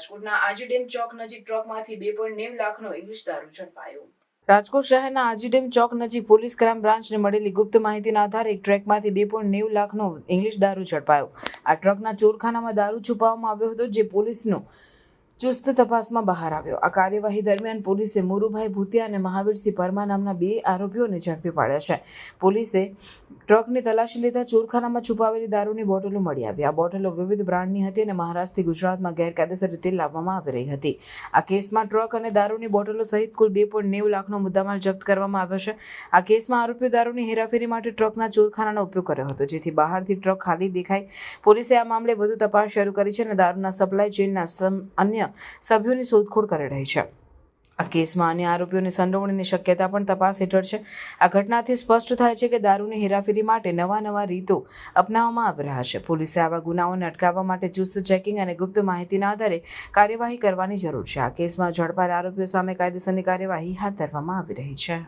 રાજકોટના આજીડેમ ચોક નજીક ટ્રકમાંથી બે પોઈન્ટ નેવ લાખનો ઇંગ્લિશ દારૂ ઝડપાયો. રાજકોટ શહેરના આજીડેમ ચોક નજીક પોલીસ ક્રાઇમ બ્રાન્ચને મળેલી ગુપ્ત માહિતીના આધારે એક ટ્રકમાંથી બે પોઈન્ટ નેવું લાખનો ઇંગ્લિશ દારૂ ઝડપાયો. આ ટ્રકના ચોરખાનામાં દારૂ છુપાવવામાં આવ્યો હતો, જે પોલીસનો ચુસ્ત તપાસમાં બહાર આવ્યો. આ કાર્યવાહી દરમિયાન પોલીસે મોરુભાઈ ભૂતિયા અને મહાવીરસિંહ પરમા નામના બે આરોપીઓને ઝડપી પાડ્યા છે. પોલીસે ટ્રકની તલાશી લેતા ચોરખાનામાં છુપાવેલી દારૂની બોટલો મળી આવી. આ બોટલો વિવિધ બ્રાન્ડની હતી અને મહારાષ્ટ્રથી ગુજરાતમાં ગેરકાયદેસર રીતે લાવવામાં આવી રહી હતી. આ કેસમાં ટ્રક અને દારૂની બોટલો સહિત કુલ બે પોઈન્ટ નેવું લાખનો મુદ્દામાલ જપ્ત કરવામાં આવ્યો છે. આ કેસમાં આરોપીઓ દારૂની હેરાફેરી માટે ટ્રકના ચોરખાનાનો ઉપયોગ કર્યો હતો, જેથી બહારથી ટ્રક ખાલી દેખાય. પોલીસે આ મામલે વધુ તપાસ શરૂ કરી છે અને દારૂના સપ્લાય ચેઇનના સમ- સભ્યોની શોધખોળ કરી રહી છે. આ કેસમાં અન્ય આરોપીઓની સંડોવણીની શક્યતા પણ તપાસ હેઠળ છે. આ ઘટનાથી સ્પષ્ટ થાય છે કે દારૂની હેરાફેરી માટે નવા નવા રીતો અપનાવવામાં આવી રહ્યા છે. પોલીસે આવા ગુનાઓને અટકાવવા માટે ચુસ્ત ચેકિંગ અને ગુપ્ત માહિતીના આધારે કાર્યવાહી કરવાની જરૂર છે. આ કેસમાં ઝડપાયેલા આરોપીઓ સામે કાયદેસરની કાર્યવાહી હાથ ધરવામાં આવી રહી છે.